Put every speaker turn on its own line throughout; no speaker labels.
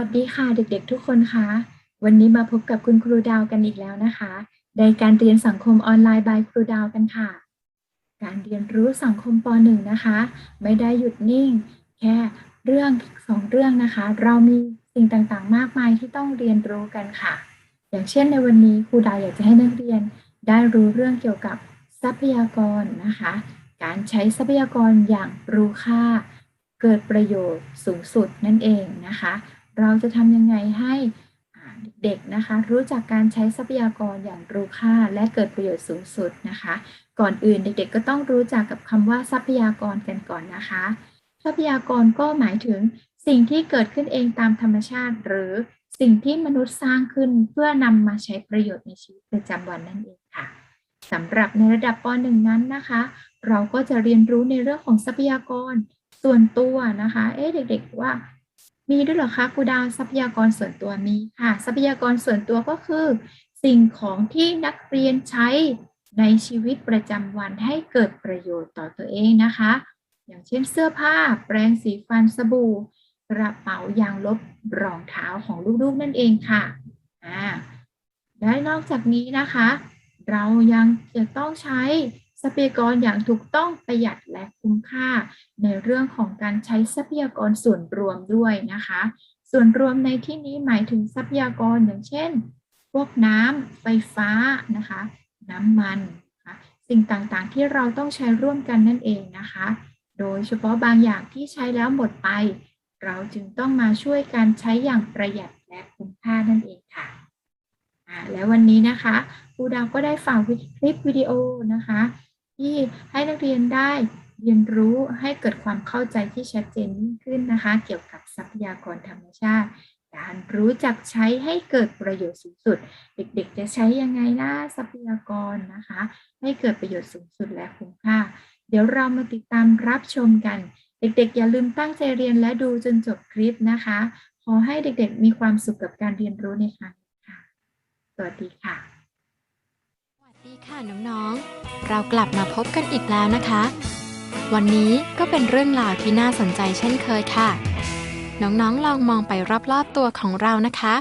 วัสดีค่ะเด็กๆ ทุกคนคะ วันนี้มาพบกับคุณครูดาวกันอีกแล้วนะคะ ในการเรียนสังคมออนไลน์บายครูดาวกันค่ะ การเรียนรู้สังคมป .1 นะคะ ไม่ได้หยุดนิ่ง แค่เรื่องสองเรื่องนะคะ เรามีสิ่งต่างๆ มากมายที่ต้องเรียนรู้กันค่ะ อย่างเช่นในวันนี้ครูดาวอยากจะให้นักเรียนได้รู้เรื่องเกี่ยวกับทรัพยากรนะคะ การใช้ทรัพยากรอย่างรู้ค่า เกิดประโยชน์สูงสุดนั่นเองนะคะ เราจะทำยังไงให้เด็กนะคะ รู้จักการใช้ทรัพยากรอย่างรู้ค่าและเกิดประโยชน์สูงสุดนะคะ ก่อนอื่นเด็กๆ ก็ต้องรู้จักกับคำว่าทรัพยากรกันก่อนนะคะ ทรัพยากรก็หมายถึงสิ่งที่เกิดขึ้นเองตามธรรมชาติ หรือสิ่งที่มนุษย์สร้างขึ้นเพื่อนำมาใช้ประโยชน์ในชีวิตประจำวันนั่นเองค่ะสำหรับในระดับป .1 นั้นนะคะ เราก็จะเรียนรู้ในเรื่องของทรัพยากรส่วนตัวนะคะ เอ๊ะเด็ก ๆ ว่า มีด้วยเหรอคะครูดาวทรัพยากรส่วนตัวมีค่ะ ทรัพยากรส่วนตัวก็คือ สิ่งของที่นักเรียนใช้ในชีวิตประจำวันให้เกิดประโยชน์ต่อตัวเองนะคะ อย่างเช่นเสื้อผ้า แปรงสีฟันสบู่ กระเป๋ายางลบรองเท้าของลูกๆนั่นเองค่ะอ่าและนอกจากนี้นะคะ เรายังจะต้องใช้ ทรัพยากรอย่างถูกต้องประหยัดและคุ้มค่า ในเรื่องของการใช้ทรัพยากรส่วนรวมด้วยนะคะ ส่วนรวมในที่นี้หมายถึงทรัพยากรอย่างเช่น พวกน้ำไฟฟ้านะคะ น้ำมันนะคะสิ่งต่างๆที่เราต้องใช้ร่วมกันนั่นเองนะคะ โดยเฉพาะบางอย่างที่ใช้แล้วหมดไป เราจึงต้องมาช่วยกันใช้อย่างประหยัดและคุ้มค่านั่นเองค่ะและวันนี้นะคะครูดาวก็ได้ฝากคลิปวิดีโอนะคะ ที่ให้นักเรียนได้เรียนรู้ให้เกิดความเข้าใจที่ชัดเจนยิ่งขึ้นนะคะ เกี่ยวกับทรัพยากรธรรมชาติ การรู้จักใช้ให้เกิดประโยชน์สูงสุด เด็กๆ จะใช้ยังไงนะทรัพยากรนะคะ ให้เกิดประโยชน์สูงสุดและคุ้มค่า เดี๋ยวเรามาติดตามรับชมกัน เด็กๆ อย่าลืมตั้งใจเรียนและดูจนจบคลิปนะคะ ขอให้เด็กๆ มีความสุขกับการเรียนรู้ในครั้งนี้ค่ะ สวัสดีค่ะ
ดีค่ะน้องๆ เรากลับมาพบกันอีกแล้วนะคะ วันนี้ก็เป็นเรื่องราวที่น่าสนใจเช่นเคยค่ะ น้องๆ ลองมองไปรอบๆตัวของเรานะคะ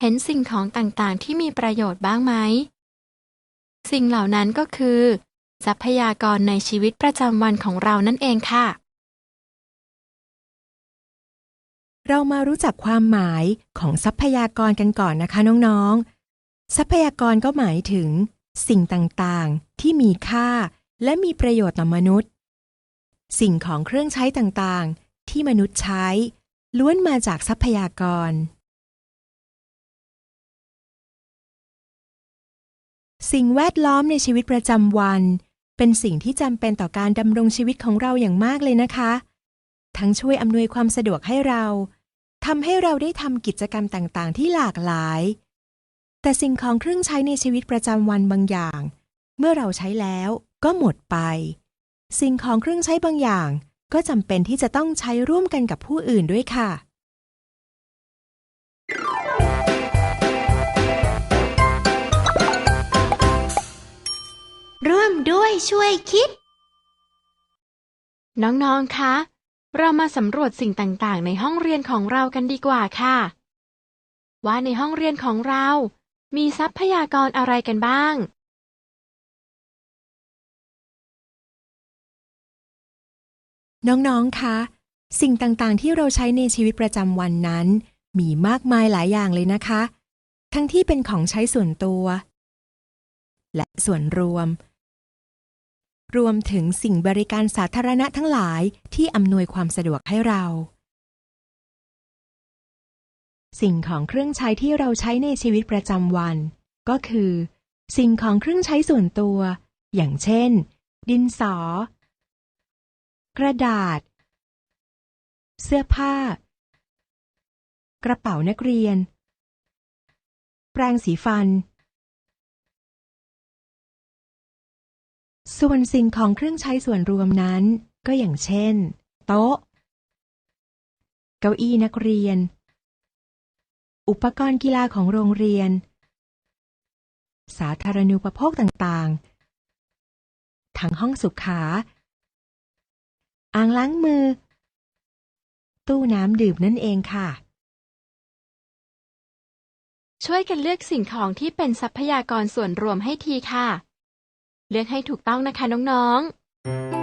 เห็นสิ่งของต่างๆ ที่มีประโยชน์บ้างไหม สิ่งเหล่านั้นก็คือ ทรัพยากรในชีวิตประจำวันของเรานั่นเองค่ะ
เรามารู้จักความหมายของทรัพยากรกันก่อนนะคะน้องๆ ทรัพยากรก็หมายถึง สิ่งต่างๆ ที่มีค่า และมีประโยชน์ต่อมนุษย์ สิ่งของเครื่องใช้ต่างๆ ที่มนุษย์ใช้ ล้วนมาจากทรัพยากร สิ่งแวดล้อมในชีวิตประจำวัน เป็นสิ่งที่จำเป็นต่อการดำรงชีวิตของเราอย่างมากเลยนะคะ ทั้งช่วยอำนวยความสะดวกให้เราทำให้เราได้ทำกิจกรรมต่างๆ ที่หลากหลาย แต่สิ่งของเครื่องใช้ในชีวิตประจำวันบางอย่าง เมื่อเราใช้แล้วก็หมดไป สิ่งของเครื่องใช้บางอย่าง ก็จำเป็นที่จะต้องใช้ร่วมกันกับผู้อื่นด้วยค่ะ
ร่วมด้วยช่วยคิด
น้องๆ คะ เรามาสำรวจสิ่งต่างๆ ในห้องเรียนของเรากันดีกว่าค่ะ ว่าในห้องเรียนของเรา มีทรัพยากรอะไรกันบ้าง
น้อง ๆ คะ สิ่งต่าง ๆ ที่เราใช้ในชีวิตประจำวันนั้น มีมากมายหลายอย่างเลยนะคะ ทั้งที่เป็นของใช้ส่วนตัว และส่วนรวม รวมถึงสิ่งบริการสาธารณะทั้งหลายที่อำนวยความสะดวกให้เรา สิ่งของเครื่องใช้ที่เราใช้ในชีวิตประจำวัน ก็คือ สิ่งของเครื่องใช้ส่วนตัว อย่างเช่น ดินสอ กระดาษ เสื้อผ้า กระเป๋านักเรียน แปรงสีฟัน ส่วนสิ่งของเครื่องใช้ส่วนรวมนั้น ก็อย่างเช่น โต๊ะ เก้าอี้นักเรียน อุปกรณ์กีฬาของโรงเรียน สาธารณูปโภคต่างๆ ทั้งห้องสุขา อ่างล้างมือ ตู้น้ำดื่มนั่นเองค่ะ
ช่วยกันเลือกสิ่งของที่เป็นทรัพยากรส่วนรวมให้ทีค่ะ เลือกให้ถูกต้องนะคะน้องๆ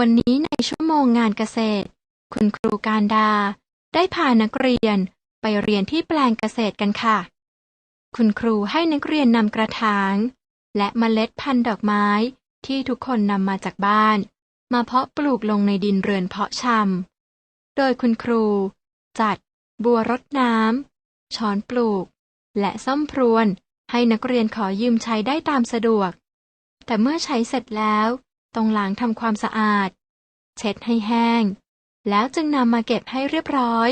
วันนี้ในชั่วโมงงานเกษตร คุณครูการดา ได้พานักเรียนไปเรียนที่แปลงเกษตรกันค่ะ คุณครูให้นักเรียนนำกระถาง และเมล็ดพันธุ์ดอกไม้ที่ทุกคนนำมาจากบ้าน มาเพาะปลูกลงในดินเรือนเพาะชำ โดยคุณครู จัด บัวรดน้ำ ช้อนปลูก และซ่อมพรวนให้นักเรียนขอยืมใช้ได้ตามสะดวก แต่เมื่อใช้เสร็จแล้ว ต้องล้างทำความสะอาด เช็ดให้แห้ง แล้วจึงนำมาเก็บให้เรียบร้อย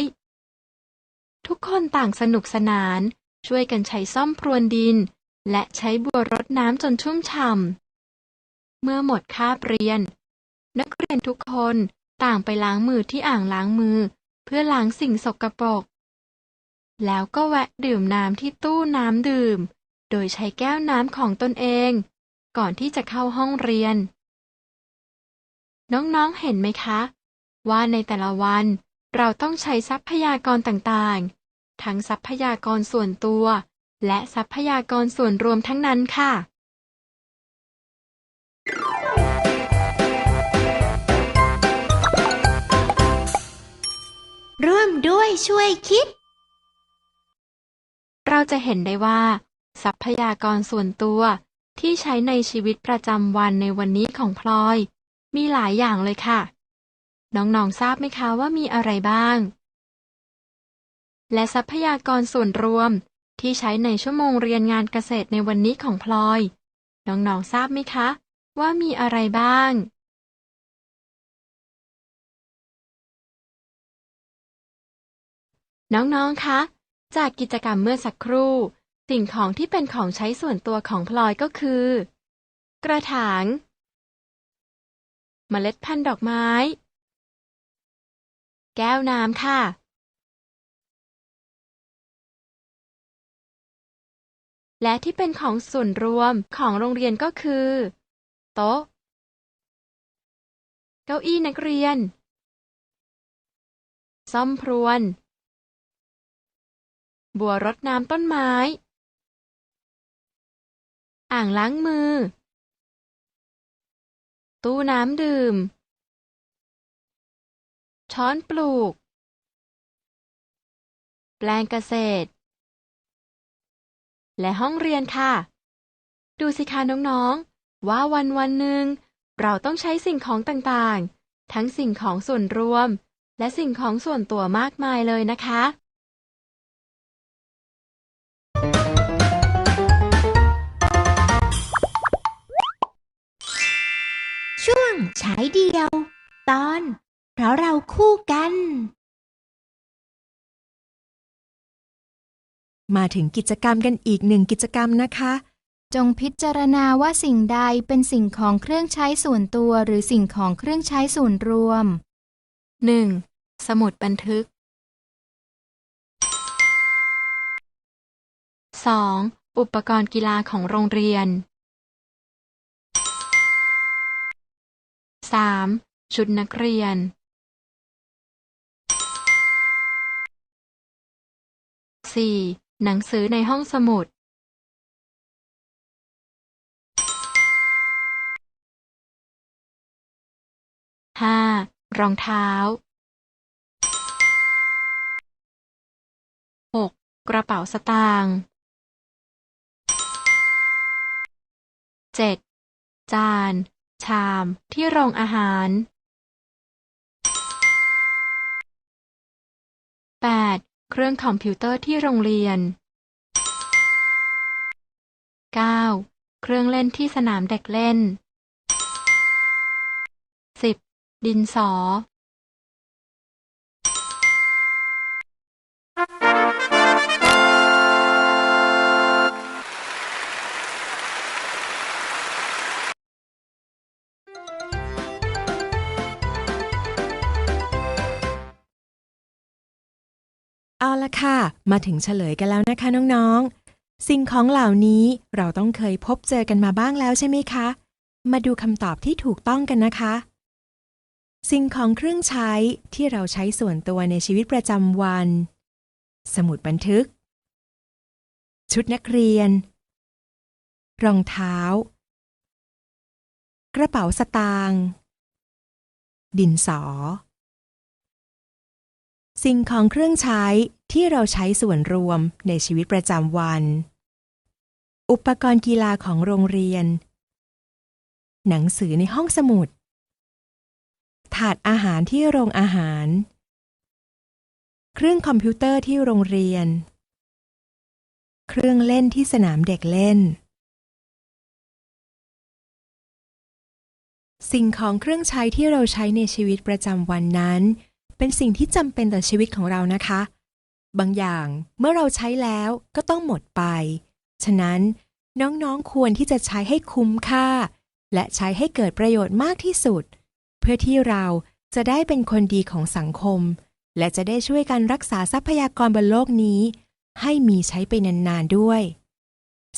ทุกคนต่างสนุกสนาน ช่วยกันใช้ซ่อมพรวนดิน และใช้บัวรดน้ำจนชุ่มฉ่ำเมื่อหมดคาบเรียน นักเรียนทุกคนต่างไปล้างมือที่อ่างล้างมือ เพื่อล้างสิ่งสกปรกแล้วก็แวะดื่มน้ำที่ตู้น้ำดื่ม โดยใช้แก้วน้ำของตนเอง ก่อนที่จะเข้าห้องเรียน น้องๆเห็นไหมคะ ว่าในแต่ละวัน เราต้องใช้ทรัพยากรต่างๆ ทั้งทรัพยากรส่วนตัว และทรัพยากรส่วนรวมทั้งนั้นค่ะ
ร่วมด้วยช่วยคิด
เราจะเห็นได้ว่า ทรัพยากรส่วนตัวที่ใช้ในชีวิตประจำวันในวันนี้ของพลอย มีหลายอย่างเลยค่ะ น้องๆทราบไหมคะว่ามีอะไรบ้าง และทรัพยากรส่วนรวมที่ใช้ในชั่วโมงเรียนงานเกษตรในวันนี้ของพลอย น้องๆทราบไหมคะ ว่ามีอะไรบ้าง น้องๆคะ จากกิจกรรมเมื่อสักครู่ สิ่งของที่เป็นของใช้ส่วนตัวของพลอยก็คือ กระถาง เมล็ดพันธุ์ดอกไม้ แก้วน้ำค่ะและที่เป็นของส่วนรวมของโรงเรียนก็คือ โต๊ะ เก้าอี้นักเรียน ซ่อมพรวน บัวรดน้ำต้นไม้ อ่างล้างมือ ตู้น้ำดื่ม ช้อนปลูก แปลงเกษตร และห้องเรียนค่ะ ดูสิคะน้องๆ ว่าวันวันหนึ่งเราต้องใช้สิ่งของต่างๆ ทั้งสิ่งของส่วนรวม และสิ่งของส่วนตัวมากมายเลยนะคะา
ยเดียว ตอน เพราะเราคู่กัน
มาถึงกิจกรรมกันอีกหนึ่งกิจกรรมนะคะ
จงพิจารณาว่าสิ่งใดเป็นสิ่งของเครื่องใช้ส่วนตัวหรือสิ่งของเครื่องใช้ส่วนรวม
1. สมุดบันทึก 2. อุปกรณ์กีฬาของโรงเรียน 3. ชุดนักเรียน 4. หนังสือในห้องสมุด 5. รองเท้า 6. กระเป๋าสตางค์ 7. จาน ชามที่โรงอาหาร 8. เครื่องคอมพิวเตอร์ที่โรงเรียน 9. เครื่องเล่นที่สนามเด็กเล่น 10. ดินสอ
เอาละค่ะ มาถึงเฉลยกันแล้วนะคะน้องๆ สิ่งของเหล่านี้เราต้องเคยพบเจอกันมาบ้างแล้วใช่ไหมคะ มาดูคำตอบที่ถูกต้องกันนะคะ สิ่งของเครื่องใช้ที่เราใช้ส่วนตัวในชีวิตประจำวัน สมุดบันทึก ชุดนักเรียน รองเท้า กระเป๋าสตางค์ดินสอ สิ่งของเครื่องใช้ที่เราใช้ส่วนรวมในชีวิตประจำวัน อุปกรณ์กีฬาของโรงเรียน หนังสือในห้องสมุด ถาดอาหารที่โรงอาหาร เครื่องคอมพิวเตอร์ที่โรงเรียน เครื่องเล่นที่สนามเด็กเล่น สิ่งของเครื่องใช้ที่เราใช้ในชีวิตประจำวันนั้น เป็นสิ่งที่จำเป็นต่อชีวิตของเรานะคะ บางอย่างเมื่อเราใช้แล้วก็ต้องหมดไป ฉะนั้นน้องๆควรที่จะใช้ให้คุ้มค่า และใช้ให้เกิดประโยชน์มากที่สุด เพื่อที่เราจะได้เป็นคนดีของสังคม และจะได้ช่วยกันรักษาทรัพยากรบนโลกนี้ ให้มีใช้ไปนานๆด้วย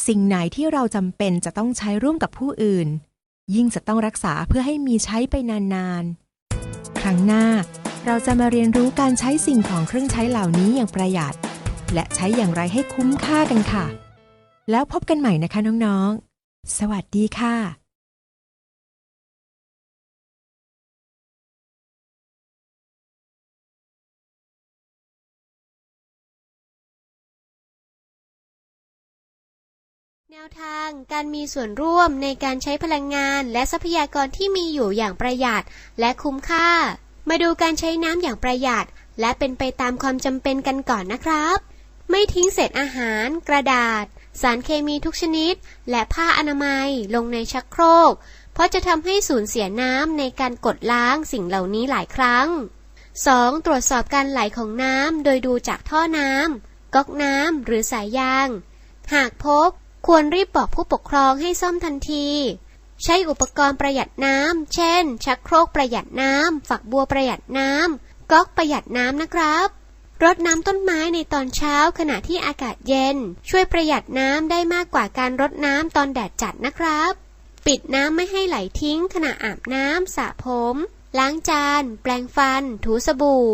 สิ่งไหนที่เราจำเป็นจะต้องใช้ร่วมกับผู้อื่น ยิ่งจะต้องรักษาเพื่อให้มีใช้ไปนานๆ ครั้งหน้า เราจะมาเรียนรู้การใช้สิ่งของเครื่องใช้เหล่านี้อย่างประหยัด และใช้อย่างไรให้คุ้มค่ากันค่ะ แล้วพบกันใหม่นะคะน้องๆ สวัสดีค่ะ
แนวทางการมีส่วนร่วมในการใช้พลังงานและทรัพยากรที่มีอยู่อย่างประหยัดและคุ้มค่า มาดูการใช้น้ำอย่างประหยัด และเป็นไปตามความจำเป็นกันก่อนนะครับ ไม่ทิ้งเศษอาหาร กระดาษ สารเคมีทุกชนิด และผ้าอนามัยลงในชักโครก เพราะจะทำให้สูญเสียน้ำในการกดล้างสิ่งเหล่านี้หลายครั้ง 2. ตรวจสอบการไหลของน้ำโดยดูจากท่อน้ำก๊อกน้ำหรือสายยาง หากพบ ควรรีบบอกผู้ปกครองให้ซ่อมทันที ใช้อุปกรณ์ประหยัดน้ำ เช่น ชักโครกประหยัดน้ำ ฝักบัวประหยัดน้ำ ก๊อกประหยัดน้ำนะครับ รดน้ำต้นไม้ในตอนเช้าขณะที่อากาศเย็น ช่วยประหยัดน้ำได้มากกว่าการรดน้ำตอนแดดจัดนะครับ ปิดน้ำไม่ให้ไหลทิ้ง ขณะอาบน้ำสระผม ล้างจาน แปรงฟัน ถูสบู่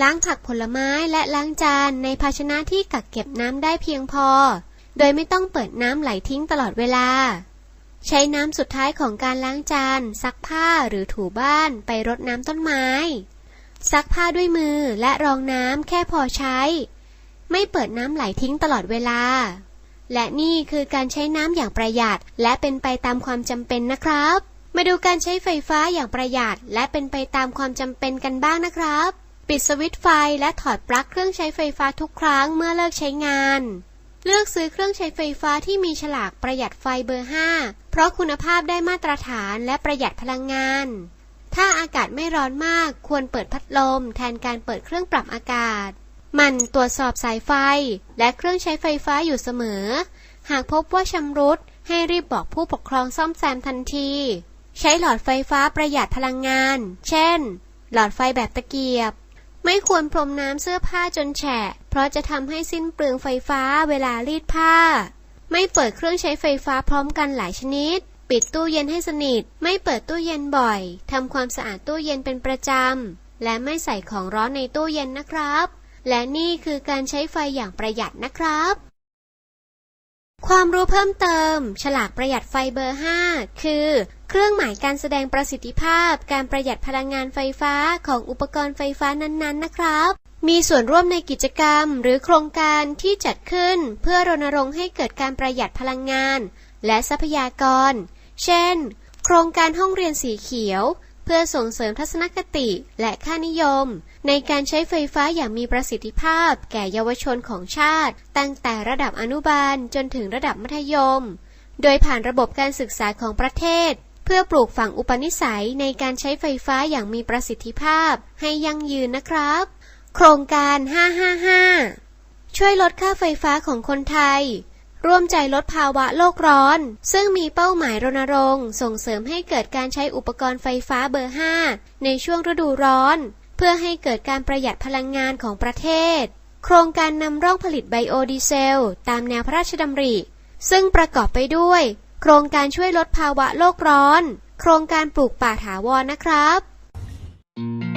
ล้างผักผลไม้และล้างจานในภาชนะที่กักเก็บน้ำได้เพียงพอ โดยไม่ต้องเปิดน้ำไหลทิ้งตลอดเวลา ใช้น้ำสุดท้ายของการล้างจาน ซักผ้าหรือถูบ้านไปรดน้ำต้นไม้ ซักผ้าด้วยมือและรองน้ำแค่พอใช้ ไม่เปิดน้ำไหลทิ้งตลอดเวลา และนี่คือการใช้น้ำอย่างประหยัดและเป็นไปตามความจำเป็นนะครับ มาดูการใช้ไฟฟ้าอย่างประหยัดและเป็นไปตามความจำเป็นกันบ้างนะครับ ปิดสวิตช์ไฟและถอดปลั๊กเครื่องใช้ไฟฟ้าทุกครั้งเมื่อเลิกใช้งาน เลือกซื้อเครื่องใช้ไฟฟ้าที่มีฉลากประหยัดไฟเบอร์ 5 เพราะคุณภาพได้มาตรฐานและประหยัดพลังงาน ถ้าอากาศไม่ร้อนมากควรเปิดพัดลม แทนการเปิดเครื่องปรับอากาศ มันตรวจสอบสายไฟ และเครื่องใช้ไฟฟ้าอยู่เสมอ หากพบว่าชำรุด ให้รีบบอกผู้ปกครองซ่อมแซมทันที ใช้หลอดไฟฟ้าประหยัดพลังงาน เช่น หลอดไฟแบบตะเกียบ ไม่ควรพรมน้ำเสื้อผ้าจนแฉะ เพราะจะทำให้สิ้นเปลืองไฟฟ้าเวลารีดผ้า ไม่เปิดเครื่องใช้ไฟฟ้าพร้อมกันหลายชนิด ปิดตู้เย็นให้สนิท ไม่เปิดตู้เย็นบ่อย ทำความสะอาดตู้เย็นเป็นประจำ และไม่ใส่ของร้อนในตู้เย็นนะครับ และนี่คือการใช้ไฟอย่างประหยัดนะครับ ความรู้เพิ่มเติม ฉลากประหยัดไฟเบอร์ 5 คือ เครื่องหมายการแสดงประสิทธิภาพ การประหยัดพลังงานไฟฟ้าของอุปกรณ์ไฟฟ้านั้นๆ นะครับ มีส่วนร่วมในกิจกรรม หรือโครงการที่จัดขึ้น เพื่อรณรงค์ให้เกิดการประหยัดพลังงาน และทรัพยากร เช่น โครงการห้องเรียนสีเขียว เพื่อส่งเสริมทัศนคติและค่านิยม ในการใช้ไฟฟ้าอย่างมีประสิทธิภาพ แก่เยาวชนของชาติ ตั้งแต่ระดับอนุบาลจนถึงระดับมัธยม โดยผ่านระบบการศึกษาของประเทศ เพื่อปลูกฝังอุปนิสัยในการใช้ไฟฟ้าอย่างมีประสิทธิภาพ ให้ยั่งยืนนะครับ โครงการ 555 ช่วยลดค่าไฟฟ้าของคนไทยร่วมใจลดภาวะโลกร้อน ซึ่งมีเป้าหมายรณรงค์ ส่งเสริมให้เกิดการใช้อุปกรณ์ไฟฟ้าเบอร์ 5 ในช่วงฤดูร้อน เพื่อให้เกิดการประหยัดพลังงานของประเทศ โครงการนำร่องผลิตไบโอดีเซล ตามแนวพระราชดำริ ซึ่งประกอบไปด้วย โครงการช่วยลดภาวะโลกร้อน โครงการปลูกป่าถาวรนะครับ